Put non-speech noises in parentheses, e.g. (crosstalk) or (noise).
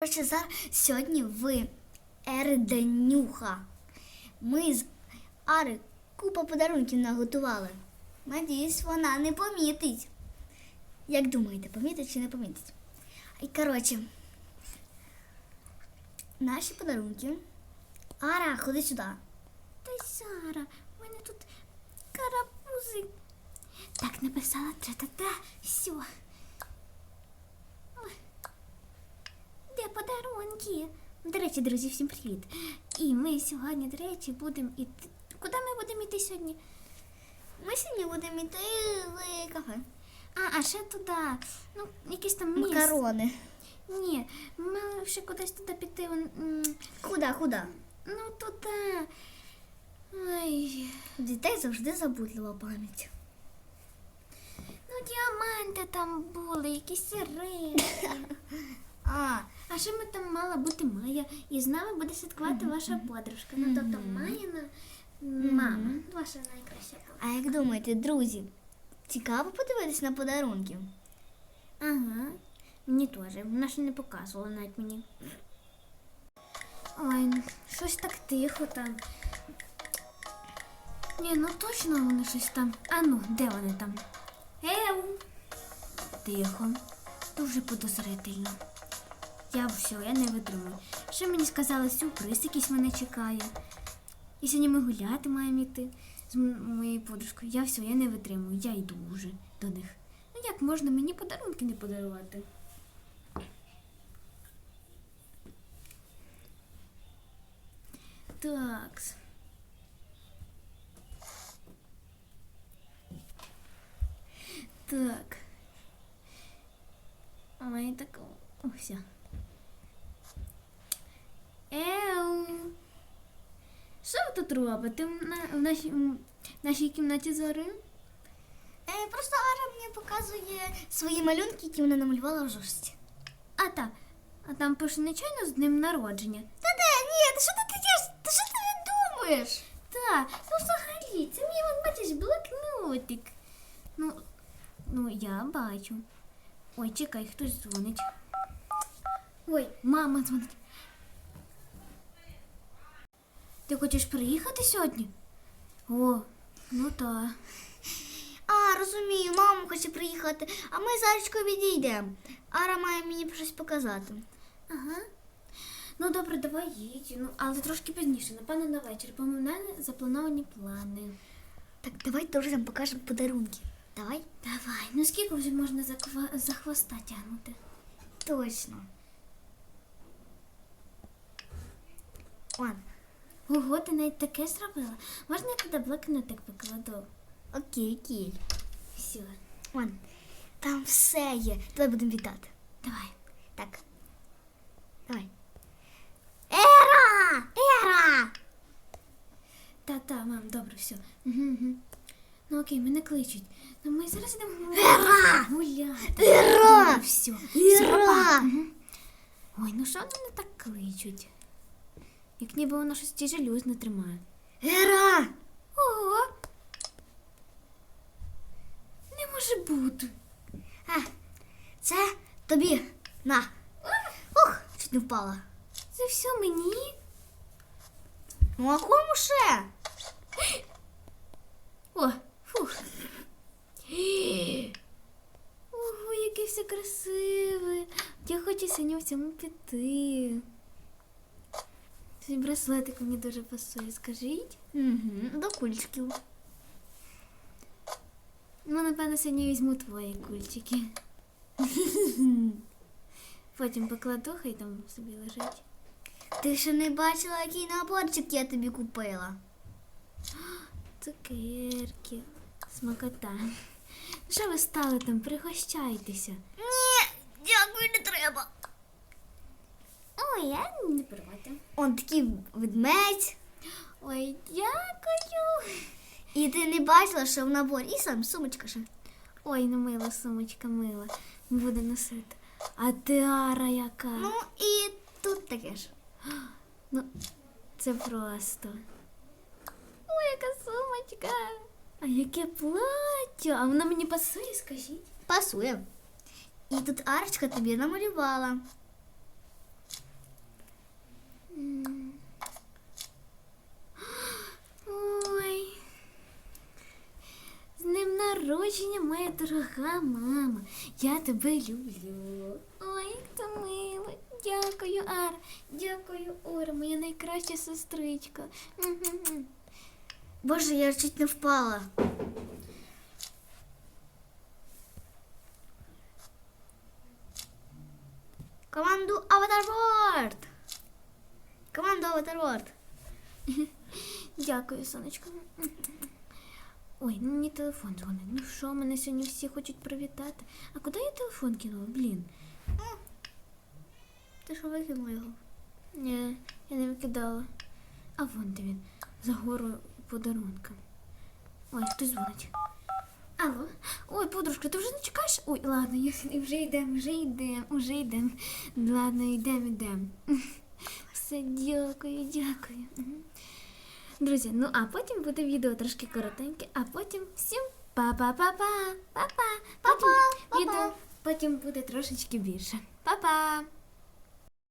Коротше, зараз сьогодні в Ерденюха. Ми з Ари купа подарунків наготували. Надіюсь, вона не помітить. Як думаєте, помітить чи не помітить? І коротше, наші подарунки. Ара, ходи сюди. Та Сара, в мене тут карапузи. Так написала тра-та-та. Все. Де подарунки? До речі, друзі, всім привіт. І ми сьогодні, до речі, будемо іти. Куди ми будемо йти сьогодні? Ми сьогодні будемо йти в кафе. А, а ще туди. Ну, якісь там місце. Макарони. Ні, ми ще кудись туди піти. Куда, куда? Ну, туди. Ой. У дітей завжди забудлива пам'ять. Ну, діаманти там були, якісь сири. (laughs) А, ще ми там мала бути Майя, і з нами буде святкувати ваша подружка. Ну, тобто Майяна мама, ваша найкраща подруга. а як думаєте, друзі, цікаво подивитись на подарунки? Ага, мені теж. Вона ще не показувала навіть мені. Ой, щось так тихо там. Ні, ну точно вони щось там. А ну, де вони там? Еу! Тихо. Дуже подозрительно. Я все, я не витримую. Ще мені сказали, сюрприз якийсь мене чекає. І сьогодні ми гуляти маємо йти з моєю подружкою. Я все, я не витримую. Я йду вже до них. Ну як можна мені подарунки не подарувати? Так. Так. Ой, так. О, все. Еу. Що ви тут робите в, на, в, нашій, нашій кімнаті зори? Е, просто Ара мені показує свої малюнки, які вона намалювала в жорсті. А так. А там пише нечайно з днем народження. Та де? Ні, що ти? Ти що ти думаєш? Так, ну взагалі, це мій от бачиш блокнотик. Ну, ну я бачу. Ой, чекай, хтось дзвонить. Ой, мама дзвонить. Ти хочеш приїхати сьогодні? О, ну так. А, розумію, мама хоче приїхати, а ми з Арочкою відійдемо. Ара має мені щось показати. Ага. Ну добре, давай їдь. Ну, але трошки пізніше, напевно, на вечір, бо в мене заплановані плани. Так, давай друзям покажемо подарунки. Давай? Давай, ну скільки вже можна за, ква- за хвоста тягнути? Точно. Вон. Ого, ти навіть таке зробила. Можна я туди блокнотик покладу? Окей, окей. Все, Вон. Там все є. Давай будемо вітати. давай. Так. Давай. Ера! Ера! Та-та, мам, добре, все. Угу, угу. Ну окей, мене кличуть. Ну ми зараз йдемо Ера! гуляти. Ера! Добре, все. Ера! Ой, ну що вони не так кличуть? Як ніби воно щось тяжелюз не тримає. Ера! Ого! Не може бути. А, це тобі. На. Ух, чуть не впала. Це все мені? Ну а кому ще? О, фух. Ого, яке все красиве. Я хочу сьогодні в цьому піти. Цей браслетик мені дуже пасує, скажіть. Угу, до кульчиків. Ну, напевно, сьогодні візьму твої кульчики. Потім покладу, хай там собі лежить. Ти ще не бачила, який наборчик я тобі купила. Цукерки, смакота. Що ви стали там? Пригощайтеся. Ні, дякую, не треба. Ой, я не проти. Он такий ведмедь. Ой, дякую. І ти не бачила, що в наборі. І сам сумочка ще. Ой, ну мила сумочка, мила. Буде носити. А тиара яка? Ну і тут таке ж. Ну, це просто. Ой, яка сумочка. А яке плаття? А воно мені пасує, скажіть. Пасує. І тут Арочка тобі намалювала. Ой. З ним народження, моя дорога мама. Я тебе люблю. Ой, як то мило. Дякую, Ар, Дякую, Ора, моя найкраща сестричка. Боже, я чуть не впала. Команду Аватар Борт! Аватар Ворд! Дякую, сонечко. Ой, ну мені телефон дзвонить. Ну що, мене сьогодні всі хочуть привітати. А куди я телефон кинула? Блін. Ти що викинула його? Ні, я не викидала. А вон де він. За горою подарунка. Ой, хтось дзвонить. Алло. Ой, подружка, ти вже не чекаєш? Ой, ладно, я вже йдемо, вже йдемо, вже йдемо. Ладно, йдемо, йдемо. Все, дякую, дякую. Друзі, ну а потім буде відео трошки коротеньке, а потім всім па-па-па-па, па-па. Потім Па-па, па-па. відео потім буде трошечки більше. Па-па!